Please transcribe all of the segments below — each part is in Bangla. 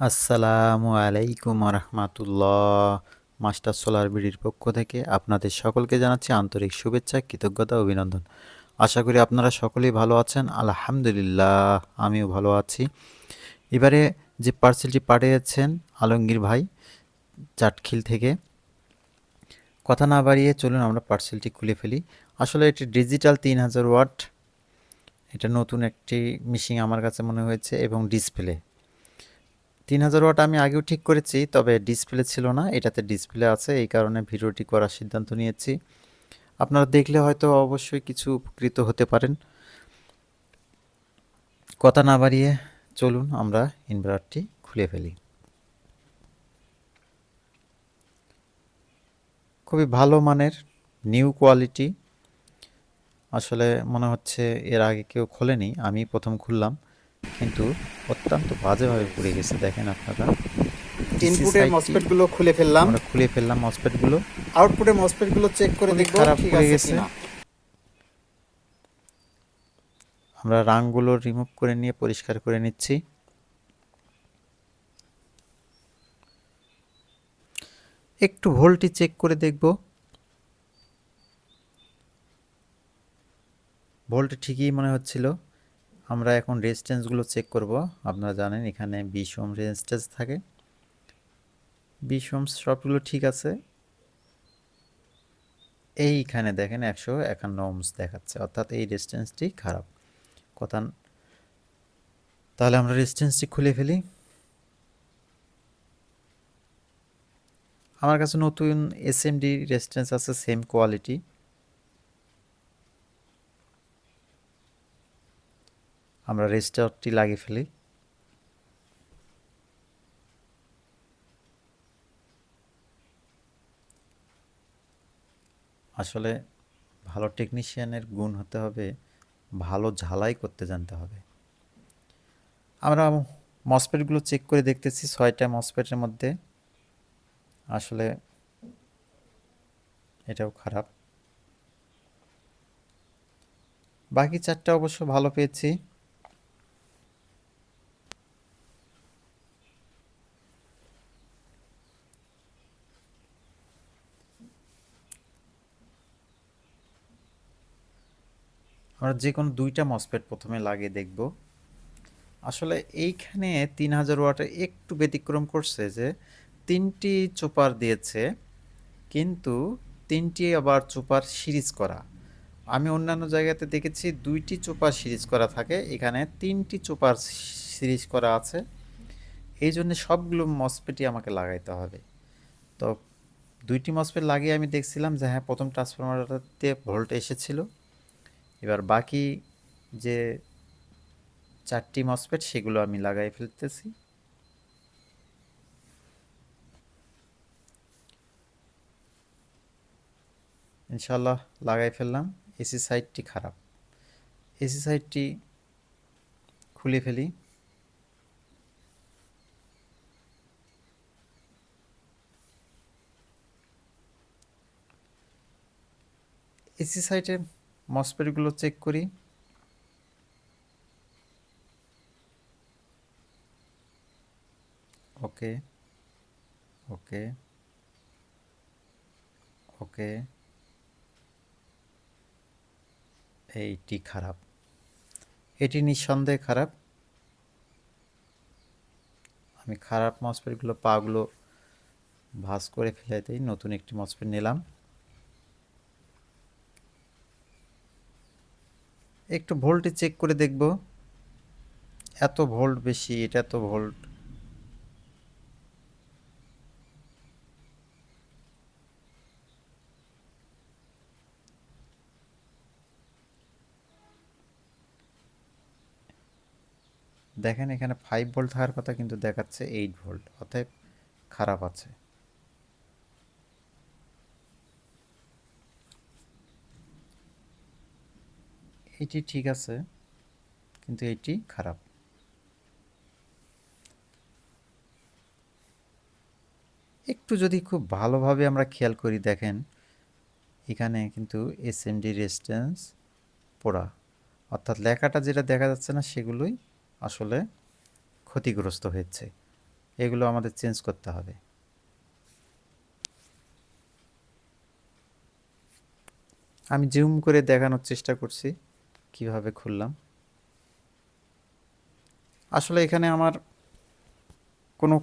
আসসালামু আলাইকুম রহমাতুল্লাহ মাস্টার সোলার বিডির পক্ষ থেকে আপনাদের সকলকে জানাচ্ছি আন্তরিক শুভেচ্ছা, কৃতজ্ঞতা, অভিনন্দন। আশা করি আপনারা সকলেই ভালো আছেন। আলহামদুলিল্লাহ, আমিও ভালো আছি। এবারে যে পার্সেলটি পাঠিয়েছেন আলমগীর ভাই চাটখিল থেকে, কথা না বাড়িয়ে চলুন আমরা পার্সেলটি খুলে ফেলি। আসলে এটি ডিজিটাল তিন হাজার ওয়াট। এটা নতুন একটি মিশিং আমার কাছে মনে হয়েছে এবং ডিসপ্লে। তিন হাজার ওয়াট আমি আগেও ঠিক করেছি, তবে ডিসপ্লে ছিল না, এটাতে ডিসপ্লে আছে, এই কারণে ভিডিওটি করার সিদ্ধান্ত নিয়েছি। আপনারা দেখলে হয়তো অবশ্যই কিছু উপকৃত হতে পারেন। কথা না বাড়িয়ে চলুন আমরা ইনভার্টারটি খুলে ফেলি। খুবই ভালো মানের নিউ কোয়ালিটি আসলে মনে হচ্ছে এর আগে কেউ খোলেনি, আমি প্রথম খুললাম। কিন্তু অত্যন্ত বাজেভাবে পুড়ে গেছে দেখেন আপনারা। ইনপুটের সাইডটি মসফেটগুলো খুলে ফেললাম। আমরা খুলে ফেললাম মসপেটগুলো আউটপুটের মসফেটগুলো চেক করে দেখব খারাপ হয়ে গেছে। আমরা রাংগুলো রিমুভ করে নিয়ে পরিষ্কার করে নিচ্ছি। একটু ভোল্টটি চেক করে দেখব। ভোল্ট ঠিকই মনে হচ্ছিল। আমরা এখন রেজিস্ট্যান্সগুলো চেক করব। আপনারা জানেন এখানে বিশ ওম রেজিস্ট্যান্স থাকে। বিশ ওম সবগুলো ঠিক আছে। এইখানে দেখেন একশো একান্ন ওমস দেখাচ্ছে, অর্থাৎ এই রেজিস্ট্যান্সটি খারাপ। কথা তাহলে আমরা রেজিস্ট্যান্সটি খুলে ফেলি। আমার কাছে নতুন এসএমডি রেজিস্ট্যান্স আছে সেম কোয়ালিটি আমরা রেজিস্টারটি লাগিয়ে ফেলি। আসলে ভালো টেকনিশিয়ানের গুণ হতে হবে, ভালো ঝালাই করতে জানতে হবে। আমরা মসপেটগুলো চেক করে দেখতেছি, ছয়টা মসপেটের মধ্যে। আসলে এটাও খারাপ। বাকি চারটা অবশ্য ভালো পেয়েছি। আমরা যে কোনো দুইটা মসপেট প্রথমে লাগিয়ে দেখব। আসলে এইখানে তিন হাজার ওয়াটে একটু ব্যতিক্রম করছে যে তিনটি চোপার দিয়েছে, কিন্তু তিনটি আবার চোপার সিরিজ করা। আমি অন্যান্য জায়গাতে দেখেছি দুইটি চোপার সিরিজ করা থাকে, এখানে তিনটি চোপার সিরিজ করা আছে। এই জন্য সবগুলো মসপেটই আমাকে লাগাইতে হবে। তো দুইটি মসপেট লাগিয়ে আমি দেখছিলাম যে হ্যাঁ প্রথম ট্রান্সফরমারটাতে ভোল্ট এসেছিল। এবার বাকি যে চারটি মসপেট, সেগুলো আমি লাগাই ফেলতেছি। ইনশাল্লাহ লাগাই ফেললাম। এসি সাইডটি খারাপ। এসি সাইডটি খুলে ফেলি। এসি সাইডের মসপেটগুলো চেক করি। ওকে ওকে ওকে। এইটি খারাপ। এটি নিঃসন্দেহে খারাপ। আমি খারাপ মসপেটগুলো পাগুলো ভাঁজ করে ফেলে দিই, নতুন একটি মসপেট নিলাম। একটু ভোল্টে চেক করে দেখব। এত ভোল্ট বেশি, এটা এত ভোল্ট দেখেন এখানে ফাইভ ভোল্ট থাকার কথা কিন্তু দেখাচ্ছে এইট ভোল্ট অতএব খারাপ আছে। এটি ঠিক আছে, কিন্তু এটি খারাপ। একটু যদি খুব ভালোভাবে আমরা খেয়াল করি, দেখেন, এখানে কিন্তু এস এম ডি রেজিস্ট্যান্স পড়া। অর্থাৎ লেখাটা যেটা দেখা যাচ্ছে না, সেগুলোই আসলে ক্ষতিগ্রস্ত হয়েছে। এগুলো আমাদের চেঞ্জ করতে হবে। আমি জুম করে দেখানোর চেষ্টা করছি। কীভাবে খুললাম? আসলে এখানে আমার কোনো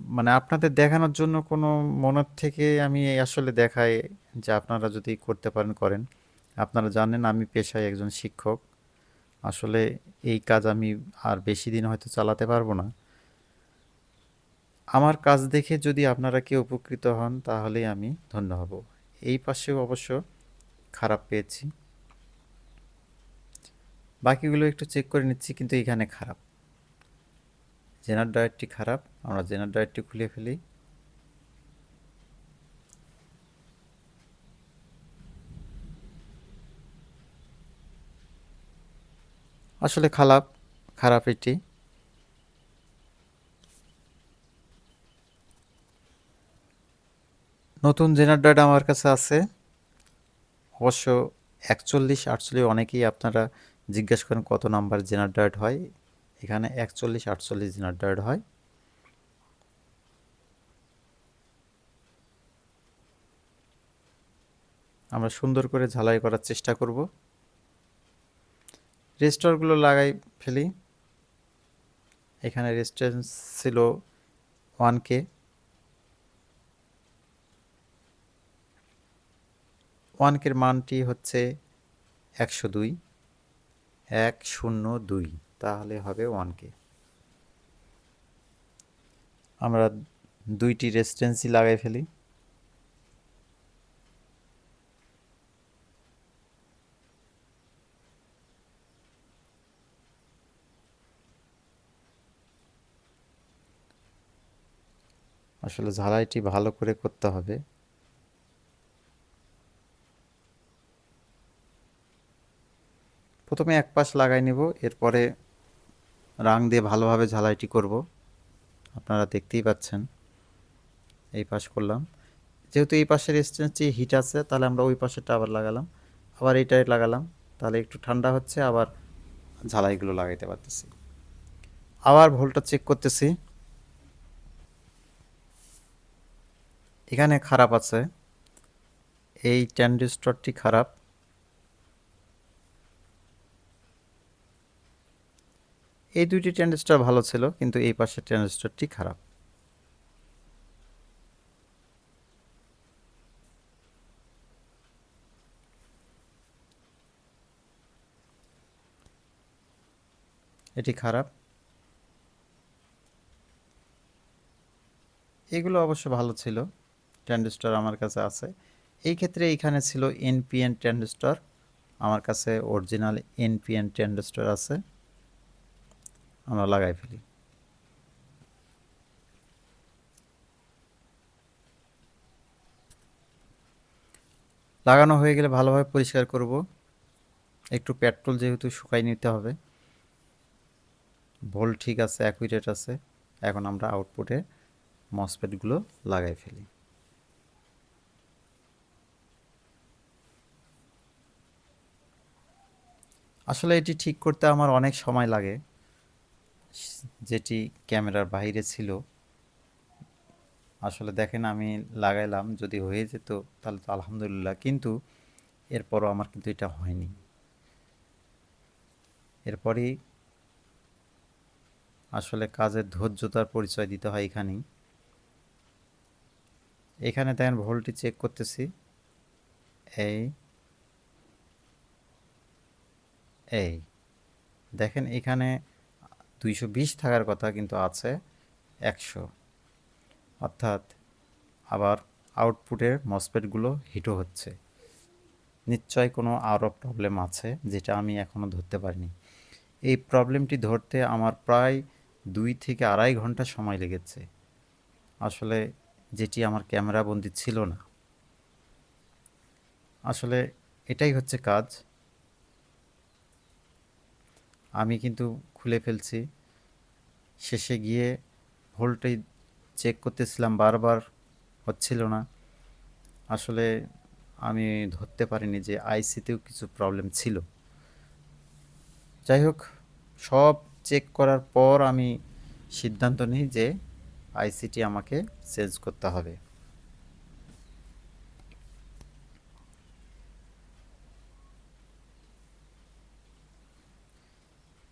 মানে আপনাদের দেখানোর জন্য কোনো মনের থেকে আমি আসলে দেখাই যে আপনারা যদি করতে পারেন, করেন। আপনারা জানেন আমি পেশায় একজন শিক্ষক। আসলে এই কাজ আমি আর বেশি দিন হয়তো চালাতে পারব না। আমার কাজ দেখে যদি আপনারা কেউ উপকৃত হন, তাহলেই আমি ধন্য হব। এই পাশেও অবশ্য খারাপ পেয়েছি। বাকিগুলো একটু চেক করে নিচ্ছি, কিন্তু এখানে খারাপ। জেনার ডায়েটটি খারাপ, আমরা জেনার ডায়েটটি খুলে ফেলি। আসলে খারাপ খারাপ এটি। নতুন জেনার ডায়েট আমার কাছে আছে। অবশ্য একচল্লিশ, আটচল্লিশ অনেকেই আপনারা জিজ্ঞেস করেন কত নাম্বার জেনার ডায়েট হয়। এখানে একচল্লিশ, আটচল্লিশ জেনার ডায়েট হয়। আমরা সুন্দর করে ঝালাই করার চেষ্টা করব। রেজিস্টারগুলো লাগাই ফেলি। এখানে রেজিস্ট্যান্স ছিল ওয়ান কে। ওয়ান কের মানটি হচ্ছে একশো দুই, এক শূন্য দুই, তাহলে হবে ওয়ানকে। আমরা দুইটি রেসিডেন্সি লাগাই ফেলি। আসলে ঝালাইটি ভালো করে করতে হবে। প্রথমে এক পাশ লাগাই নিব, এরপরে রাং দিয়ে ভালোভাবে ঝালাইটি করব। আপনারা দেখতেই পাচ্ছেন, এই পাশ করলাম। যেহেতু এই পাশের স্টেন্সটি হিট আছে, তাহলে আমরা ওই পাশেরটা আবার লাগালাম। আবার এইটাই লাগালাম, তাহলে একটু ঠান্ডা হচ্ছে, আবার ঝালাইগুলো লাগাইতে পারতেছি। আবার ভোল্টটা চেক করতেছি। এখানে খারাপ আছে। এই ট্যান্ডিস্টরটি খারাপ। এই দুইটি ট্যান্ডিস্টর ভালো ছিল, কিন্তু এই পাশের ট্যান্ডিস্টরটি খারাপ। এটি খারাপ। এগুলো অবশ্য ভালো ছিল ট্যান্ডিস্টর আমার কাছে আছে। এই ক্ষেত্রে এখানে ছিল এনপিএন ট্যান্ডিস্টর আমার কাছে অরিজিনাল এনপিএন ট্যান্ডিস্টর আছে। আমরা লাগাই ফেলি। লাগানো হয়ে গেলে ভালোভাবে পরিষ্কার করব। একটু পেট্রোল যেহেতু শুকাই নিতে হবে। ভোল্ট ঠিক আছে, অ্যাকুইরেট আছে। এখন আমরা আউটপুটে মসপেটগুলো লাগাই ফেলি। আসলে এটি ঠিক করতে আমার অনেক সময় লাগে। যেটি ক্যামেরার বাইরে ছিল, আসলে দেখেন আমি লাগাইলাম, যদি হয়ে যেত তাহলে তো আলহামদুলিল্লাহ, কিন্তু এরপরও আমার কিন্তু এটা হয়নি। এরপরই আসলে কাজের ধৈর্যতার পরিচয় দিতে হয় এখানেই। এখানে দেখেন ভোল্টটি চেক করতেছি। এই এই, দেখেন এখানে দুইশো বিশ থাকার কথা কিন্তু আছে একশো। অর্থাৎ আবার আউটপুটের মসপেটগুলো হিটও হচ্ছে। নিশ্চয় কোনো আরও প্রবলেম আছে যেটা আমি এখনও ধরতে পারিনি। এই প্রবলেমটি ধরতে আমার প্রায় দুই থেকে আড়াই ঘণ্টা সময় লেগেছে। আসলে যেটি আমার ক্যামেরা বন্দি ছিল না। আসলে এটাই হচ্ছে কাজ। আমি কিন্তু খুলে ফেলছি। শেষে গিয়ে ভোল্টেজ চেক করতেছিলাম, বারবার হচ্ছিল না। আসলে আমি ধরতে পারিনি যে আইসিতেও কিছু প্রবলেম ছিল। যাই হোক, সব চেক করার পর আমি সিদ্ধান্ত নিই যে আইসিটি আমাকে চেঞ্জ করতে হবে।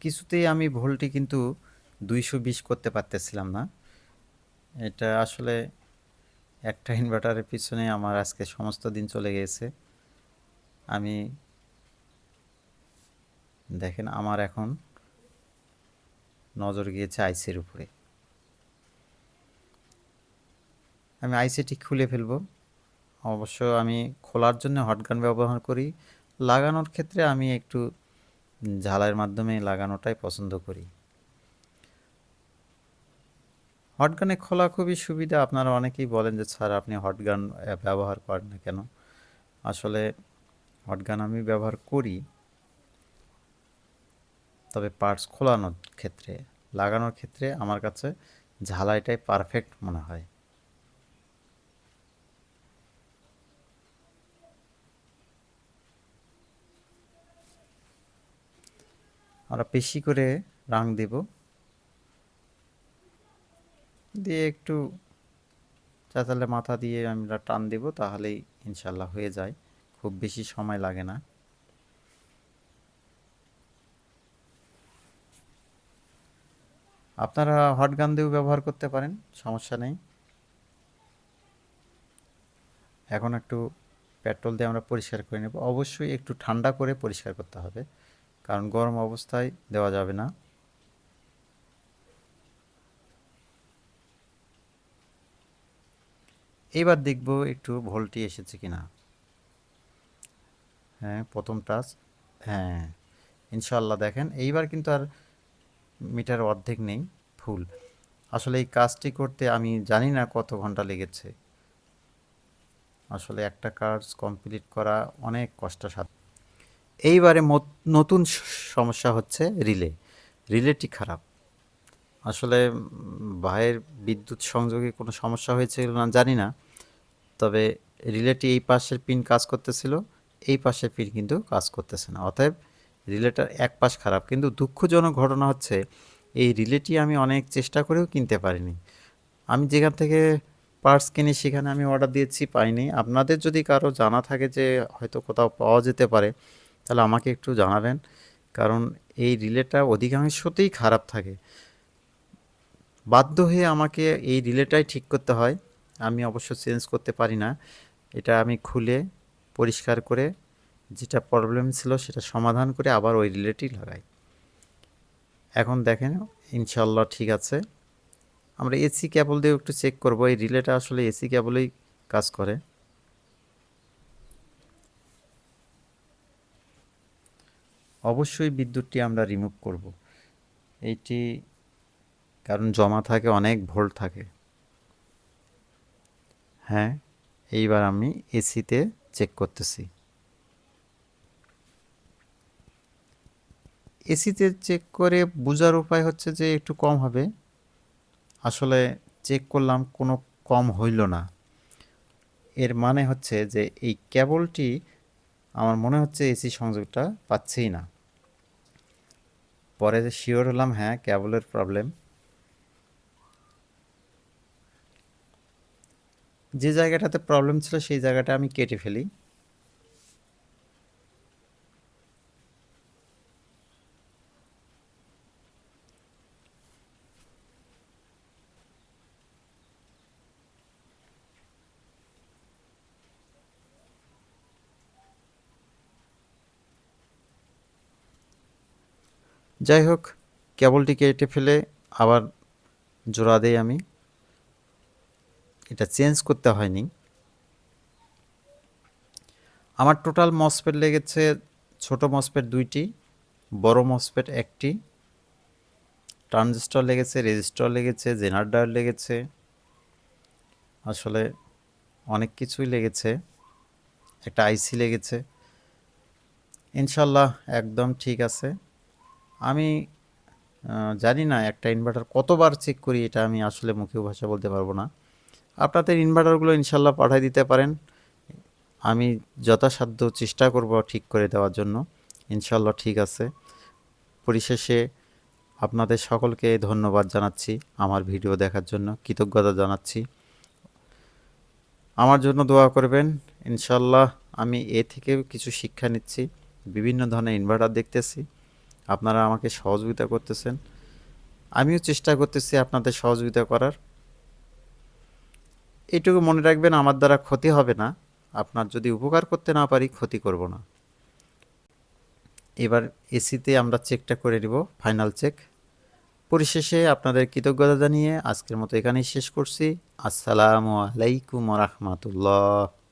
কিছুতেই আমি ভোল্টটি কিন্তু দুইশো বিশ করতে পারতেছিলাম না। এটা আসলে একটা ইনভার্টারের পিছনে আমার আজকে সমস্ত দিন চলে গিয়েছে আমি দেখেন আমার এখন নজর গিয়েছে আইসির উপরে। আমি আইসিটি খুলে ফেলব। অবশ্য আমি খোলার জন্য হটগান ব্যবহার করি। লাগানোর ক্ষেত্রে আমি একটু ঝালাইয়ের মাধ্যমে লাগানোটাই পছন্দ করি। হটগানে খোলা খুবই সুবিধা। আপনারা অনেকেই বলেন যে, স্যার, আপনি হটগান ব্যবহার করেন না কেন? আসলে হটগান আমি ব্যবহার করি। তবে পার্টস খোলানোর ক্ষেত্রে, লাগানোর ক্ষেত্রে আমার কাছে ঝালাইটাই পারফেক্ট মনে হয়। আমরা বেশি করে রাং দেব। দিয়ে একটু চাতালে মাথা দিয়ে আমরা টান দেব, তাহলেই ইনশাল্লাহ হয়ে যায়। খুব বেশি সময় লাগে না। আপনারা হট গান দিয়েও ব্যবহার করতে পারেন, সমস্যা নেই। এখন একটু পেট্রোল দিয়ে আমরা পরিষ্কার করে নেব। অবশ্যই একটু ঠান্ডা করে পরিষ্কার করতে হবে। কারণ গরম অবস্থায় দেওয়া যাবে না। এইবার দেখব একটু ভোল্টি এসেছে কিনা। হ্যাঁ প্রথম টাচ। হ্যাঁ ইনশাল্লাহ দেখেন। এইবার কিন্তু আর মিটার অর্ধেক নেই, ফুল। আসলে এই কাজটি করতে আমি জানি না কত ঘণ্টা লেগেছে। আসলে একটা কাজ কমপ্লিট করা অনেক কষ্টসাধ্য। এইবারে নতুন সমস্যা হচ্ছে রিলে। রিলেটি খারাপ। আসলে ভাইয়ের বিদ্যুৎ সংযোগে কোনো সমস্যা হয়েছে না জানি না। তবে রিলেটি এই পাশের পিন কাজ করতেছিল, এই পাশের পিন কিন্তু কাজ করতেছে না। অতএব রিলেটার এক পাশ খারাপ। কিন্তু দুঃখজনক ঘটনা হচ্ছে, এই রিলেটি আমি অনেক চেষ্টা করেও কিনতে পারিনি। আমি যেখান থেকে পার্টস কিনি, সেখানে আমি অর্ডার দিয়েছি, পাইনি। আপনাদের যদি কারও জানা থাকে যে হয়তো কোথাও পাওয়া যেতে পারে তাহলে আমাকে একটু জানাবেন, কারণ এই রিলেটা অধিকাংশতেই খারাপ থাকে। বাধ্য হয়ে আমাকে এই রিলেটাই ঠিক করতে হয়। আমি অবশ্য চেঞ্জ করতে পারি না। এটা আমি খুলে পরিষ্কার করে যেটা প্রবলেম ছিল সেটা সমাধান করে আবার ওই রিলেটি লাগাই। এখন দেখেন ইনশাল্লাহ ঠিক আছে। আমরা এসি কেবল দিয়ে একটু চেক করব। এই রিলেটা আসলে এসি কেবলেই কাজ করে। অবশ্যই বিদ্যুৎটি আমরা রিমুভ করব। এইটি কারণ জমা থাকে, অনেক ভোল্ট থাকে। হ্যাঁ এইবার আমি এসিতে চেক করতেছি। এসিতে চেক করে বোঝার উপায় হচ্ছে যে একটু কম হবে। আসলে চেক করলাম, কোনো কম হইল না। এর মানে হচ্ছে যে এই কেবলটি আমার মনে হচ্ছে এসি সংযোগটা পাচ্ছেই না। পরে যে শিওর হলাম হ্যাঁ ক্যাবলের প্রবলেম যে জায়গাটাতে প্রবলেম ছিল, সেই জায়গাটা আমি কেটে ফেলি। যাই হোক, কেবলটি কেটে ফেলে আবার জোড়া দেই আমি। এটা চেঞ্জ করতে হয়নি। আমার টোটাল মসপেট লেগেছে, ছোট মসপেট দুইটি, বড় মসপেট একটি। ট্রানজিস্টর লেগেছে, রেজিস্টর লেগেছে জেনারেটর লেগেছে। আসলে অনেক কিছুই লেগেছে। একটা আইসি লেগেছে। ইনশাল্লাহ একদম ঠিক আছে। আমি জানি না একটা ইনভার্টার কতবার চেক করি, এটা আমি আসলে মুখেও ভাষা বলতে পারব না। আপনাদের ইনভার্টারগুলো ইনশাল্লাহ পাঠিয়ে দিতে পারেন। আমি যথাসাধ্য চেষ্টা করব ঠিক করে দেওয়ার জন্য। ইনশাল্লাহ ঠিক আছে। পরিশেষে আপনাদের সকলকে ধন্যবাদ জানাচ্ছি আমার ভিডিও দেখার জন্য। কৃতজ্ঞতা জানাচ্ছি। আমার জন্য দোয়া করবেন। ইনশাল্লাহ আমি এ থেকে কিছু শিক্ষা নিচ্ছি। বিভিন্ন ধরনের ইনভার্টার দেখতেছি। আপনারা আমাকে সহযোগিতা করতেছেন। আমিও চেষ্টা করতেছি আপনাদের সহযোগিতা করার। এইটুকু মনে রাখবেন, আমার দ্বারা ক্ষতি হবে না। আপনার যদি উপকার করতে না পারি, ক্ষতি করব না। এবার এসিতে আমরা চেকটা করে নিব, ফাইনাল চেক। পরিশেষে আপনাদের কৃতজ্ঞতা জানিয়ে আজকের মতো এখানেই শেষ করছি। আসসালামু আলাইকুম রহমতুল্লাহ।